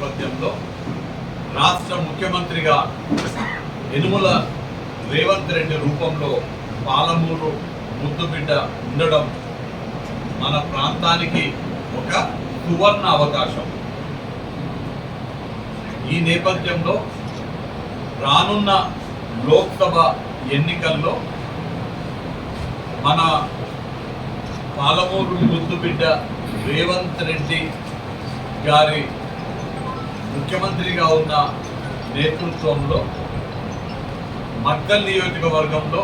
నేపథ్యంలో రాష్ట్ర ముఖ్యమంత్రిగా యనుమల రేవంత్ రెడ్డి రూపంలో పాలమూరు ముద్దుబిడ్డ ఉండడం మన ప్రాంతానికి ఒక సువర్ణ అవకాశం. ఈ నేపథ్యంలో రానున్న లోక్సభ ఎన్నికల్లో మన పాలమూరు ముద్దుబిడ్డ రేవంత్ రెడ్డి గారి ముఖ్యమంత్రిగా ఉన్న నేతృత్వంలో మక్కల్ నియోజకవర్గంలో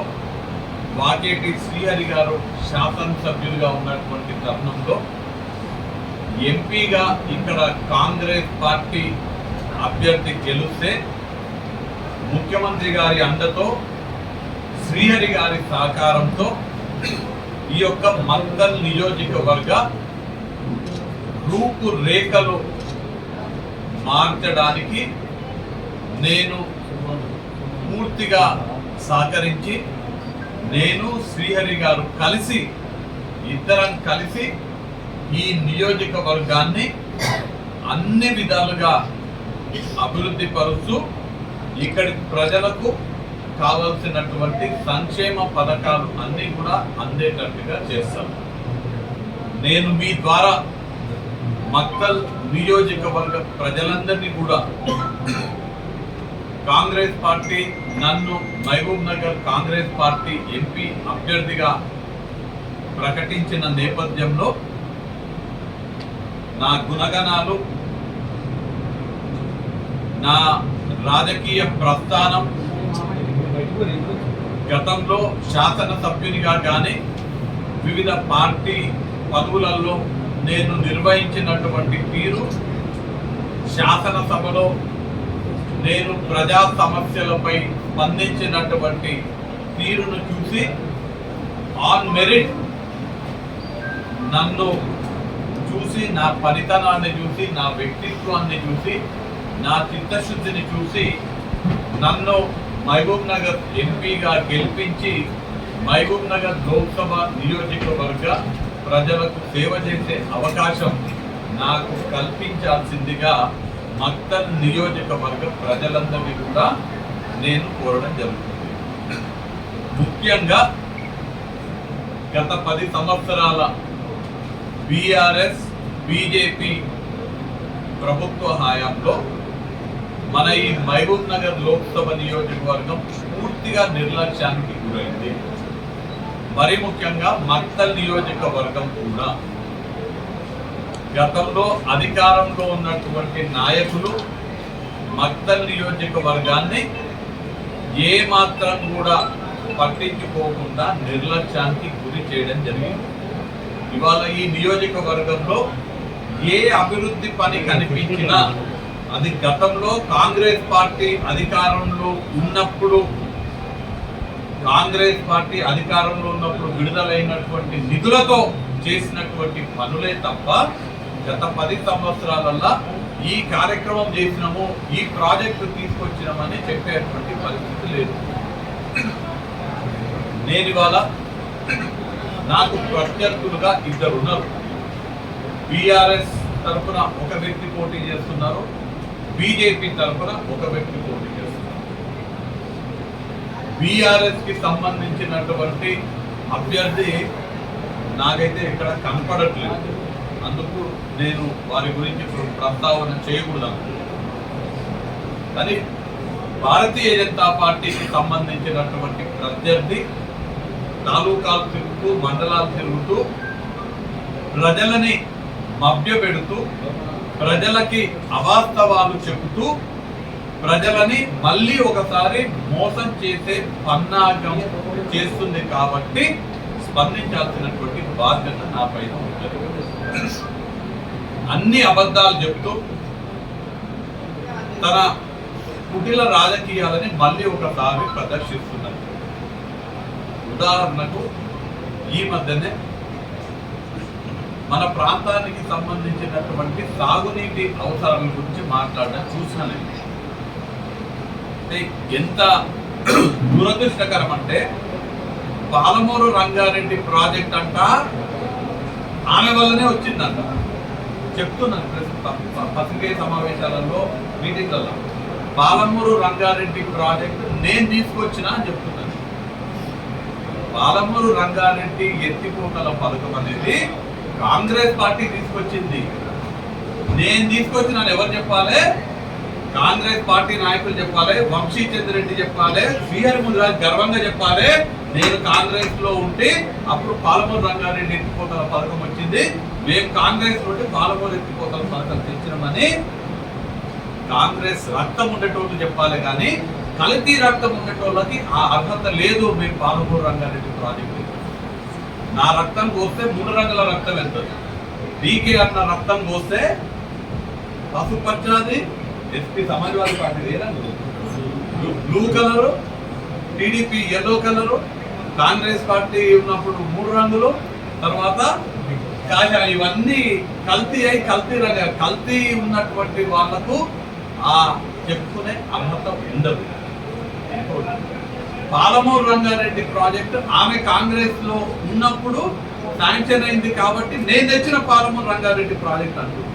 వాకేటి శ్రీహరి గారు శాసనసభ్యులుగా ఉన్నటువంటి తరుణంలో ఎంపీగా ఇక్కడ కాంగ్రెస్ పార్టీ అభ్యర్థి గెలిస్తే ముఖ్యమంత్రి గారి అండతో శ్రీహరి గారి సహకారంతో ఈ యొక్క మంగల్ నియోజకవర్గ రూపురేఖలు మార్చడానికి నేను పూర్తిగా సహకరించి నేను శ్రీహరి గారు కలిసి ఇద్దరం కలిసి ఈ నియోజకవర్గాన్ని అన్ని విధాలుగా అభివృద్ధి పరుస్తూ ఇక్కడి ప్రజలకు కావలసినటువంటి సంక్షేమ పథకాలు అన్నీ కూడా అందేటట్టుగా చేస్తాను నేను మీ ద్వారా మక్కల్ నియోజకవర్గ ప్రజలందరినీ కూడా కాంగ్రెస్ పార్టీ నన్ను మహబూబ్ నగర్ కాంగ్రెస్ పార్టీ ఎంపీ అభ్యర్థిగా ప్రకటించిన నేపథ్యంలో నా గుణగణాలు నా రాజకీయ ప్రస్థానం గతంలో శాసనసభ్యునిగా కానీ వివిధ పార్టీ పదవులలో నేను నిర్వహించినటువంటి తీరు శాసనసభలో నేను ప్రజా సమస్యలపై స్పందించినటువంటి తీరును చూసి ఆన్ మెరిట్ నన్ను చూసి నా ఫలితనాన్ని చూసి నా వ్యక్తిత్వాన్ని చూసి నా చిత్తశుద్ధిని చూసి నన్ను మహబూబ్ నగర్ ఎంపీగా గెలిపించి మహబూబ్ నగర్ లోక్సభ నియోజకవర్గ ప్రజలకు సేవ చేసే అవకాశం నాకు కల్పించాల్సిందిగా మక్తల్ నియోజకవర్గ ప్రజలందరినీ కూడా నేను కోరడం జరుగుతుంది. ముఖ్యంగా గత పది సంవత్సరాల బీఆర్ఎస్ బీజేపీ ప్రభుత్వ హయాంలో మన ఈ మహబూబ్ నగర్ లోక్సభ నియోజకవర్గం పూర్తిగా నిర్లక్ష్యానికి గురైంది. మరి ముఖ్యంగా మక్తల్ నియోజకవర్గం కూడా. గతంలో అధికారంలో ఉన్నటువంటి నాయకులు మక్తల్ నియోజకవర్గాన్ని ఏ మాత్రం కూడా పట్టించుకోకుండా నిర్లక్ష్యానికి గురి చేయడం జరిగింది. ఇవాళ ఈ నియోజకవర్గంలో ఏ అభివృద్ధి పని కనిపించినా అది గతంలో కాంగ్రెస్ పార్టీ అధికారంలో ఉన్నప్పుడు కాంగ్రెస్ పార్టీ అధికారంలో ఉన్నప్పుడు విడుదలైనటువంటి నిధులతో చేసినటువంటి పనులే తప్ప గత పది సంవత్సరాలల్లా ఈ కార్యక్రమం చేసినాము ఈ ప్రాజెక్టు తీసుకొచ్చినామని చెప్పేటువంటి పరిస్థితి లేదు. నేను ఇవాళ నాకు ప్రత్యర్థులుగా ఇద్దరు ఉన్నారు. బీఆర్ఎస్ తరఫున ఒక వ్యక్తి పోటీ చేస్తున్నారు బీజేపీ తరఫున ఒక వ్యక్తి పోటీ చేస్తున్నారు బీఆర్ఎస్కి సంబంధించినటువంటి అభ్యర్థి నాకైతే ఇక్కడ కనపడట్లేదు. అందుకు నేను వారి గురించి ఇప్పుడు ప్రస్తావన చేయకూడదు కానీ భారతీయ జనతా పార్టీకి సంబంధించినటువంటి ప్రత్యర్థి తాలూకాలు తిరుగుతూ మండలాలు తిరుగుతూ ప్రజలని మభ్యపెడుతూ ప్రజలకి అవాస్తవాలు చెబుతూ ప్రజలని మళ్ళీ ఒకసారి మోసం చేసే పన్నాగం చేస్తుంది కాబట్టి స్పందించాల్సినటువంటి బాధ్యత నా పైన ఉంటుంది. అన్ని అబద్ధాలు చెప్తూ తన కుటిల రాజకీయాలని మళ్ళీ ఒకసారి ప్రదర్శిస్తున్నారు. ఉదాహరణకు ఈ మధ్యనే మన ప్రాంతానికి సంబంధించినటువంటి సాగునీటి అవసరాల గురించి మాట్లాడడం చూసిన నేను. అంటే ఎంత దురదృష్టకరం అంటే పాలమూరు రంగారెడ్డి ప్రాజెక్ట్ అంట ఆమె వల్లనే వచ్చిందంట. చెప్తున్నాను ప్రెస్- పత్రికే సమావేశాలలో మీటింగ్లలో. పాలమూరు రంగారెడ్డి ప్రాజెక్ట్ నేను తీసుకొచ్చినా అని చెప్తున్నాను. పాలమూరు రంగారెడ్డి ఎత్తిపోతల పథకం అనేది కాంగ్రెస్ పార్టీ తీసుకొచ్చింది. నేను తీసుకొచ్చిన ఎవరు చెప్పాలి? కాంగ్రెస్ పార్టీ నాయకులు చెప్పాలి వంశీ చంద్రెడ్డి చెప్పాలి శ్రీహరి ముదిరాజ్ గర్వంగా చెప్పాలి నేను కాంగ్రెస్లో ఉంటే అప్పుడు పాలమూరు రంగారెడ్డి ఎత్తిపోతల పథకం వచ్చింది. మేము కాంగ్రెస్ నుండి పాలమూరు ఎత్తిపోతల పథకం తెచ్చినామని కాంగ్రెస్ రక్తం ఉండేటోళ్ళు చెప్పాలి కానీ కల్తీ రక్తం ఉండేటోళ్ళకి ఆ అర్హత లేదు మేము పాలమూరు రంగారెడ్డి ప్రాజెక్టు. నా రక్తం కోస్తే మూడు రంగుల రక్తం వెళ్తుంది. డీకే అన్న రక్తం కోస్తే పసుపచ్చది SP Samajwadi party blue- colour TDP yellow colour Congress party ఉన్నప్పుడు మూడు రంగులు తర్వాత కాజా ఇవన్నీ కల్తీ అయి కల్తీ రంగ కల్తీ ఉన్నటువంటి వాళ్ళకు ఆ చెప్పుకునే అర్హత ఉండదు. పాలమూరు రంగారెడ్డి ప్రాజెక్టు ఆమె కాంగ్రెస్లో ఉన్నప్పుడు శాంక్షన్ అయింది కాబట్టి నేను తెచ్చిన పాలమూరు రంగారెడ్డి ప్రాజెక్ట్ అంటుంది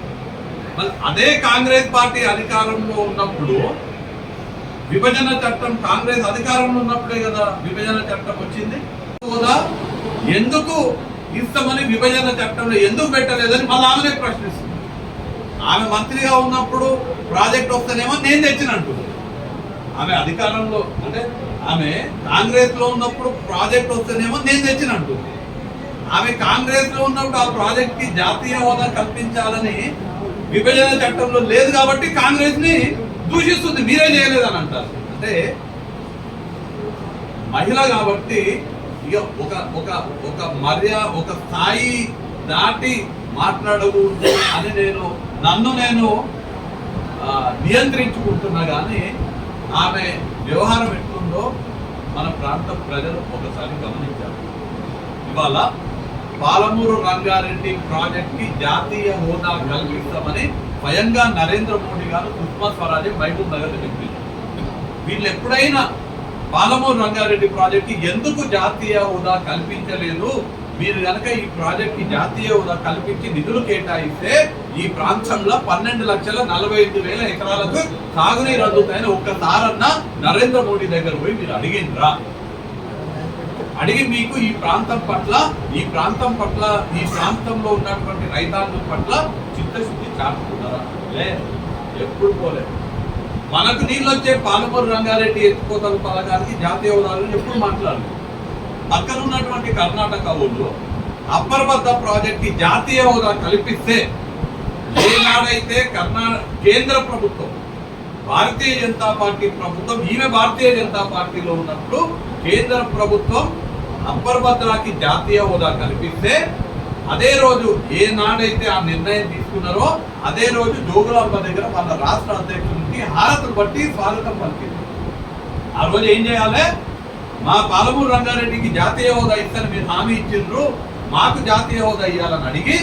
అదే కాంగ్రెస్ పార్టీ అధికారంలో ఉన్నప్పుడు విభజన చట్టం కాంగ్రెస్ అధికారంలో ఉన్నప్పుడే కదా విభజన చట్టం వచ్చింది. హోదా ఎందుకు ఇస్తామని విభజన చట్టంలో ఎందుకు పెట్టలేదని మళ్ళీ ఆమెనే ప్రశ్నిస్తుంది. ఆమె మంత్రిగా ఉన్నప్పుడు ప్రాజెక్ట్ వస్తేనేమో నేను తెచ్చినట్టు. ఆమె అధికారంలో అంటే ఆమె కాంగ్రెస్లో ఉన్నప్పుడు ప్రాజెక్ట్ వస్తేనేమో నేను తెచ్చినట్టు. ఆమె కాంగ్రెస్లో ఉన్నప్పుడు ఆ ప్రాజెక్ట్కి జాతీయ హోదా కల్పించాలని విభజన చట్టంలో లేదు కాబట్టి కాంగ్రెస్ని దూషిస్తుంది. మీరే చేయలేదని అంటారు. అంటే మహిళ కాబట్టి ఇక ఒక ఒక ఒక మర్యాద ఒక స్థాయి దాటి మాట్లాడకూడదు అని నేను నన్ను నేను నియంత్రించుకుంటున్నా కానీ ఆమె వ్యవహారం ఎట్లుందో మన ప్రాంత ప్రజలు ఒకసారి గమనించారు ఇవాళ పాలమూరు రంగారెడ్డి ప్రాజెక్ట్కి జాతీయ హోదా కల్పిస్తామని స్వయంగా నరేంద్ర మోడీ గారు సుష్మా స్వరాజే మహబూబ్ నగర్ చెప్పింది. వీళ్ళు ఎప్పుడైనా పాలమూరు రంగారెడ్డి ప్రాజెక్ట్కి ఎందుకు జాతీయ హోదా కల్పించలేదు? మీరు కనుక ఈ ప్రాజెక్ట్కి జాతీయ హోదా కల్పించి నిధులు కేటాయిస్తే ఈ ప్రాంతంలో పన్నెండు లక్షల నలభై ఐదు వేల ఎకరాలకు సాగునీరు అందుతాయని ఒక్కసారన్నా నరేంద్ర మోడీ దగ్గర పోయి మీరు అడిగిండ్రా? అడిగి మీకు ఈ ప్రాంతం పట్ల ఈ ప్రాంతం పట్ల ఈ ప్రాంతంలో ఉన్నటువంటి రైతాంగం పట్ల చిత్తశుద్ధి చాటుకున్నారా లే ఎప్పుడు పోలేదు మనకు నీళ్ళు వచ్చే పాలమూరు రంగారెడ్డి ఎత్తిపోతల పథకానికి జాతీయ ఉదాహరణ ఎప్పుడు మాట్లాడలేదు. పక్కన ఉన్నటువంటి కర్ణాటక ఊళ్ళు అప్పర్ బద్ద ప్రాజెక్ట్ జాతీయ హోదా కల్పిస్తే ఏనాడైతే కర్ణా కేంద్ర ప్రభుత్వం భారతీయ జనతా పార్టీ ప్రభుత్వం ఈమె భారతీయ జనతా పార్టీలో ఉన్నప్పుడు కేంద్ర ప్రభుత్వం అప్పర్ భద్రాకి జాతీయ హోదా కల్పిస్తే అదే రోజు ఏ నాడైతే ఆ నిర్ణయం తీసుకున్నారో అదే రోజు జోగులాంబ దగ్గర వాళ్ళ రాష్ట్ర అధ్యక్షునికి హారతులు బట్టి స్వాగతం పలికింది. ఆ రోజు ఏం చేయాలి? మా పాలమూరు రంగారెడ్డికి జాతీయ హోదా ఇస్తారని మీరు హామీ ఇచ్చిండ్రు. మాకు జాతీయ హోదా ఇవ్వాలని అడిగి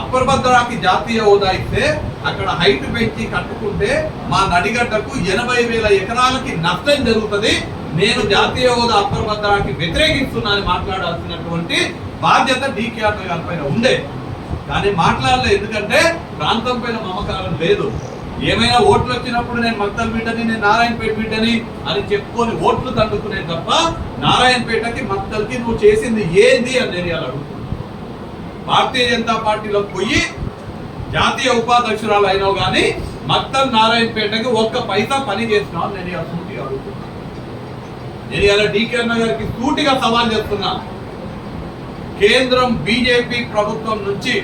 అప్పర్ భద్రాకి జాతీయ హోదా ఇస్తే అక్కడ హైట్ పెంచి కట్టుకుంటే మా నడిగడ్డకు ఎనభై వేల ఎకరాలకి నష్టం జరుగుతుంది. నేను జాతీయ హోదా అప్రమత్తానికి వ్యతిరేకిస్తున్నాను వ్యతిరేకిస్తున్నానని మాట్లాడాల్సినటువంటి బాధ్యత డీకేఆర్ గారి పైన ఉండే. కానీ మాట్లాడలేదు ఎందుకంటే ప్రాంతం పైన మమకారం లేదు. ఏమైనా ఓట్లు వచ్చినప్పుడు నేను మక్తల్ బిడ్డని నేను నారాయణపేట బిడ్డని అని చెప్పుకొని ఓట్లు తండుకునే తప్ప నారాయణపేటకి మక్తల్కి నువ్వు చేసింది ఏంది అని నేను అడుగుతున్నాను భారతీయ జనతా పార్టీలో పోయి జాతీయ ఉపాధ్యక్షురాలు అయినావు కానీ మక్తల్ నారాయణపేటకి ఒక్క పైసా పని చేస్తున్నావు అని నేను నేను ఇలా డీకే అన్న గారికి సూటిగా సవాల్ చేస్తున్నా. కేంద్రం బీజేపీ ప్రభుత్వం నుంచి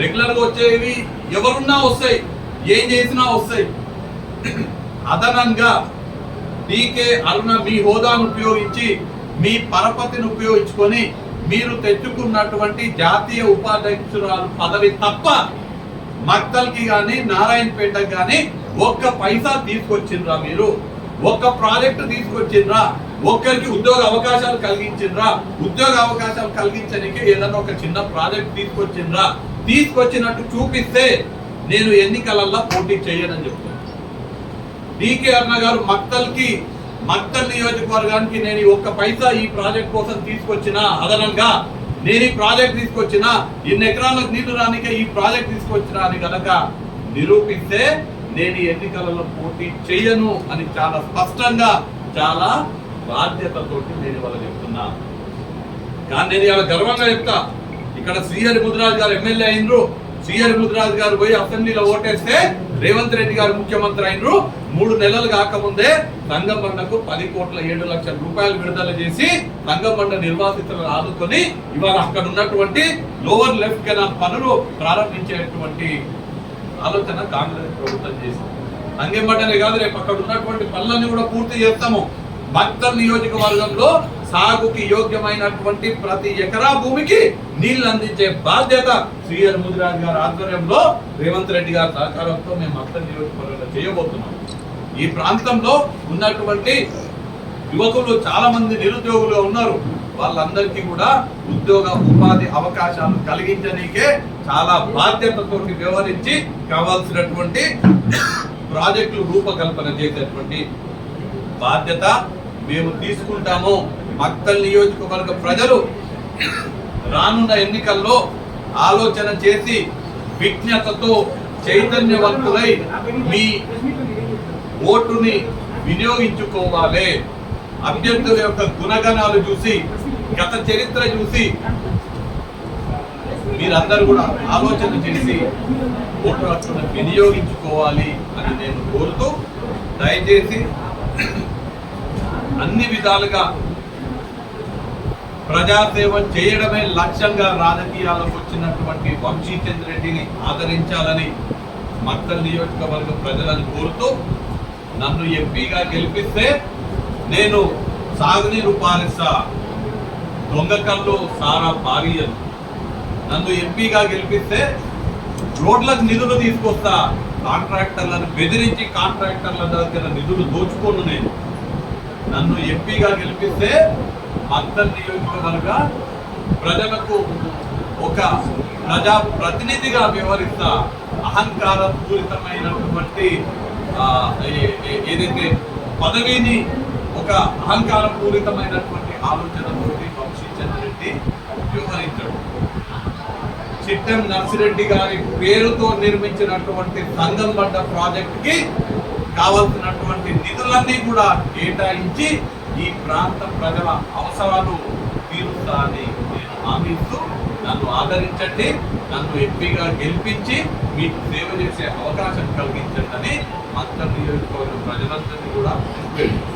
రెగ్యులర్గా వచ్చేవి ఎవరున్నా వస్తాయి ఏం చేసినా వస్తాయి. అదనంగా డీకే అరుణ మీ హోదాను ఉపయోగించి మీ పరపతిని ఉపయోగించుకొని మీరు తెచ్చుకున్నటువంటి జాతీయ ఉపాధ్యక్షురాలు పదవి తప్ప మక్తల్కి కానీ నారాయణపేటకి కానీ ఒక్క పైసా తీసుకొచ్చిండ్రా మీరు. ఒక్క ప్రాజెక్టు తీసుకొచ్చిండ్రా. ఒక్కరికి ఉద్యోగ అవకాశాలు కలిగించిండ్రా ఉద్యోగ అవకాశాలు కలిగించడానికి ఏదైనా ఒక చిన్న ప్రాజెక్ట్ తీసుకొచ్చిండ్రా? తీసుకొచ్చినట్టు చూపిస్తే నేను ఎన్నికలల్లో పోటీ చేయనని చెప్తాను డికే అన్న గారు మక్తల్కి మక్తల్ నియోజకవర్గానికి నేను ఒక్క పైసా ఈ ప్రాజెక్ట్ కోసం తీసుకొచ్చిన అదనంగా నేను ఈ ప్రాజెక్ట్ తీసుకొచ్చిన ఇన్ని ఎకరాలకు నీళ్ళు రానికే ఈ ప్రాజెక్ట్ తీసుకొచ్చిన అని కనుక నిరూపిస్తే నేను ఈ ఎన్నికలలో పోటీ చేయను అని చాలా స్పష్టంగా చాలా బాధ్యతతోటి నేను ఇవాళ చెప్తున్నా. కానీ నేను ఇవాళ గర్వంగా చెప్తా. ఇక్కడ శ్రీహరి ముద్రాజ్ గారు ఎమ్మెల్యే అయినరు. శ్రీహరి ముద్రాజ్ గారు పోయి అసెంబ్లీలో ఓటేస్తే రేవంత్ రెడ్డి గారు ముఖ్యమంత్రి అయినరు. మూడు నెలలు కాకముందే సంగమండకు పది కోట్ల ఏడు లక్షల రూపాయలు విడుదల చేసి సంగమండ నిర్వాసితులను ఆదుకొని ఇవాళ అక్కడ ఉన్నటువంటి లోవర్ లెఫ్ట్ కెనాల్ పనులు ప్రారంభించేటువంటి ఆలోచన కాంగ్రెస్ ప్రభుత్వం చేసింది. సంగమండనే కాదు రేపు అక్కడ ఉన్నటువంటి పనులన్నీ కూడా పూర్తి చేస్తాము. భక్తల్ నియోజకవర్గంలో సాగుకి యోగ్యమైనటువంటి ప్రతి ఎకరా భూమికి నీళ్ళు అందించే బాధ్యత శ్రీహరి ముదిరాజ్ గారి ఆధ్వర్యంలో రేవంత్ రెడ్డి గారి సహకారంతో మేము భక్తల్ నియోజకవర్గంలో చేయబోతున్నాం. ఈ ప్రాంతంలో ఉన్నటువంటి యువకులు చాలా మంది నిరుద్యోగులు ఉన్నారు. వాళ్ళందరికీ కూడా ఉద్యోగ ఉపాధి అవకాశాలు కలిగించనీకే చాలా బాధ్యతతో వ్యవహరించి కావాల్సినటువంటి ప్రాజెక్టులు రూపకల్పన చేసేటువంటి బాధ్యత మేము తీసుకుంటాము. మక్తల్ నియోజకవర్గ ప్రజలు రానున్న ఎన్నికల్లో ఆలోచన చేసి విజ్ఞతతో చైతన్యవంతులై మీ ఓటుని వినియోగించుకోవాలి. అభ్యర్థుల యొక్క గుణగణాలు చూసి గత చరిత్ర చూసి మీరందరూ కూడా ఆలోచన చేసి ఓటు హక్కును వినియోగించుకోవాలి అని నేను కోరుతూ దయచేసి అన్ని విధాలుగా ప్రజాసేవ చేయడమే లక్ష్యంగా రాజకీయాలకు వచ్చినటువంటి వంశీచంద్ర రెడ్డిని ఆదరించాలని మక్కల్ నియోజకవర్గ ప్రజలను కోరుతూ నన్ను ఎంపీగా గెలిపిస్తే నేను సాగునీరు పారిస్తా దొంగకల్లో సారా పారియను. నన్ను ఎంపీగా గెలిపిస్తే రోడ్లకు నిధులు తీసుకొస్తా కాంట్రాక్టర్లను బెదిరించి కాంట్రాక్టర్ల దగ్గర నిధులు దోచుకోను నేను. నన్ను ఎంపీగా గెలిపిస్తే మద్దతు నియోజకవర్గ ప్రజలకు ఒక ప్రజా ప్రతినిధిగా వ్యవహరిస్తా అహంకార పూరితమైనటువంటి ఏదైతే పదవిని ఒక అహంకార పూరితమైనటువంటి ఆలోచనతోటి వంశీచంద్రెడ్డి రెడ్డి వ్యవహరించాడు. చిట్టం నర్సిరెడ్డి గారి పేరుతో నిర్మించినటువంటి సంగంబడ్డ ప్రాజెక్ట్కి కావాల్సినటువంటి నిధులన్నీ కూడా కేటాయించి ఈ ప్రాంత ప్రజల అవసరాలు తీరుస్తానని నేను హామీస్తూ నన్ను ఆదరించండి నన్ను ఎంపీగా గెలిపించి మీకు సేవ చేసే అవకాశం కలిగించండి అని మత్త నియోజకవర్గ ప్రజలందరినీ కూడా నేను